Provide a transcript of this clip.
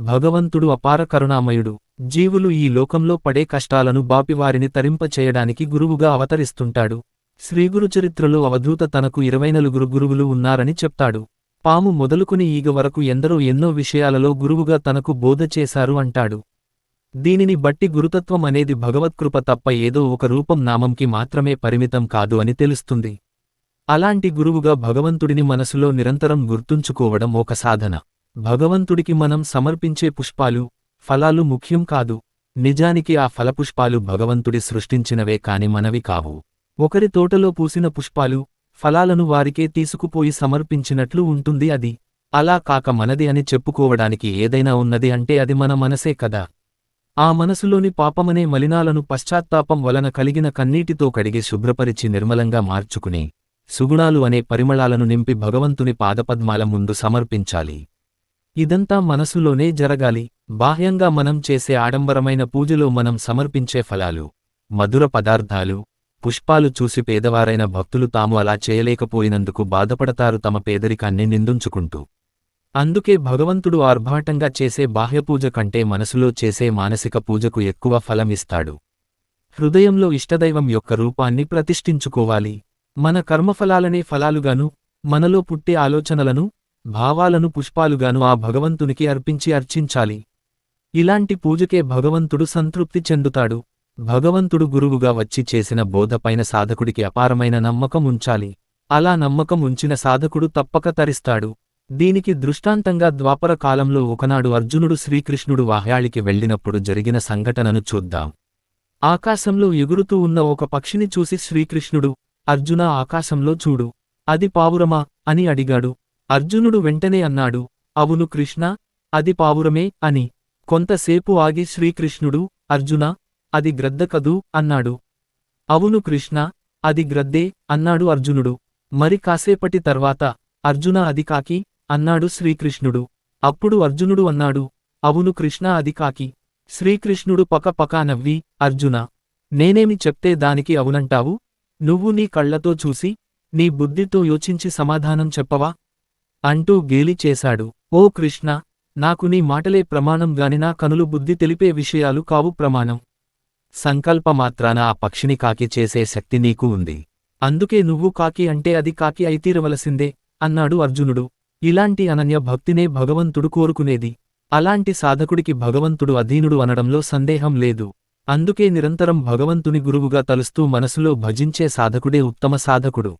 భగవంతుడు అపార కరుణామయుడు. జీవులు ఈ లోకంలో పడే కష్టాలను బాపివారిని తరింపచేయడానికి గురువుగా అవతరిస్తుంటాడు. శ్రీగురుచరిత్రలో అవధూత తనకు ఇరవై నలుగురు గురువులు ఉన్నారని చెప్తాడు. పాము మొదలుకుని ఈగ వరకు ఎందరో ఎన్నో విషయాలలో గురువుగా తనకు బోధ చేశారు అంటాడు. దీనిని బట్టి గురుతత్వం అనేది భగవత్కృప తప్ప ఏదో ఒక రూపం నామంకి మాత్రమే పరిమితం కాదు అని తెలుస్తుంది. అలాంటి గురువుగా భగవంతుడిని మనసులో నిరంతరం గుర్తుంచుకోవడం ఒక సాధన. భగవంతుడికి మనం సమర్పించే పుష్పాలు ఫలాలు ముఖ్యం కాదు. నిజానికి ఆ ఫలపుష్పాలు భగవంతుడి సృష్టించినవే కాని మనవి కావు. ఒకరి తోటలో పూసిన పుష్పాలు ఫలాలను వారికే తీసుకుపోయి సమర్పించినట్లు ఉంటుంది అది. అలా కాక మనది అని చెప్పుకోవడానికి ఏదైనా ఉన్నది అంటే అది మన మనసే కదా. ఆ మనసులోని పాపమనే మలినాలను పశ్చాత్తాపం వలన కలిగిన కన్నీటితో కడిగి శుభ్రపరిచి నిర్మలంగా మార్చుకుని సుగుణాలు అనే పరిమళాలను నింపి భగవంతుని పాదపద్మాల ముందు సమర్పించాలి. ఇదంతా మనసులోనే జరగాలి. బాహ్యంగా మనం చేసే ఆడంబరమైన పూజలో మనం సమర్పించే ఫలాలు మధుర పదార్థాలు పుష్పాలు చూసి పేదవారైన భక్తులు తాము అలా చేయలేకపోయినందుకు బాధపడతారు తమ పేదరికాన్ని నిందించుకుంటూ. అందుకే భగవంతుడు ఆర్భాటంగా చేసే బాహ్యపూజ కంటే మనసులో చేసే మానసిక పూజకు ఎక్కువ ఫలమిస్తాడు హృదయంలో ఇష్టదైవం యొక్క రూపాన్ని ప్రతిష్ఠించుకోవాలి. మన కర్మఫలాలనే ఫలాలుగాను మనలో పుట్టే ఆలోచనలను భావాలను పుష్పాలుగాను ఆ భగవంతునికి అర్పించి అర్చించాలి. ఇలాంటి పూజకే భగవంతుడు సంతృప్తి చెందుతాడు. భగవంతుడు గురువుగా వచ్చి చేసిన బోధపైన సాధకుడికి అపారమైన నమ్మకం ఉంచాలి. అలా నమ్మకం ఉంచిన సాధకుడు తప్పక తరిస్తాడు. దీనికి దృష్టాంతంగా ద్వాపర కాలంలో ఒకనాడు అర్జునుడు శ్రీకృష్ణుడు వాహ్యాళికి వెళ్ళినప్పుడు జరిగిన సంఘటనను చూద్దాం. ఆకాశంలో ఎగురుతూ ఉన్న ఒక పక్షిని చూసి శ్రీకృష్ణుడు అర్జున ఆకాశంలో చూడు. అది పావురమా? అని అడిగాడు. అర్జునుడు వెంటనే అన్నాడు అవును కృష్ణ అది పావురమే అని. కొంతసేపు ఆగి శ్రీకృష్ణుడు అర్జున అది గ్రద్ద కదూ? అన్నాడు. అవును కృష్ణ అది గ్రద్దే? అన్నాడు అర్జునుడు. మరి కాసేపటి తర్వాత అర్జున అది కాకి? అన్నాడు శ్రీకృష్ణుడు. అప్పుడు అర్జునుడు అన్నాడు అవును కృష్ణ అది కాకి. శ్రీకృష్ణుడు పక పకా నవ్వి అర్జున నేనేమి చెప్తే దానికి అవునంటావు? నువ్వు నీ కళ్ళతో చూసి నీ బుద్ధితో యోచించి సమాధానం చెప్పవా? అంటూ గేలి చేశాడు. ఓ కృష్ణ నాకు నీ మాటలే ప్రమాణం గాని నా కనులు బుద్ధి తెలిపే విషయాలు కావు ప్రమాణం. సంకల్పమాత్రాన ఆ పక్షిని కాకి చేసే శక్తి నీకు ఉంది. అందుకే నువ్వు కాకి అంటే అది కాకి అయితీరవలసిందే అన్నాడు అర్జునుడు. ఇలాంటి అనన్య భక్తినే భగవంతుడు కోరుకునేది. అలాంటి సాధకుడికి భగవంతుడు అధీనుడు అనడంలో సందేహం లేదు. అందుకే నిరంతరం భగవంతుని గురువుగా తలుస్తూ మనసులో భజించే సాధకుడే ఉత్తమ సాధకుడు.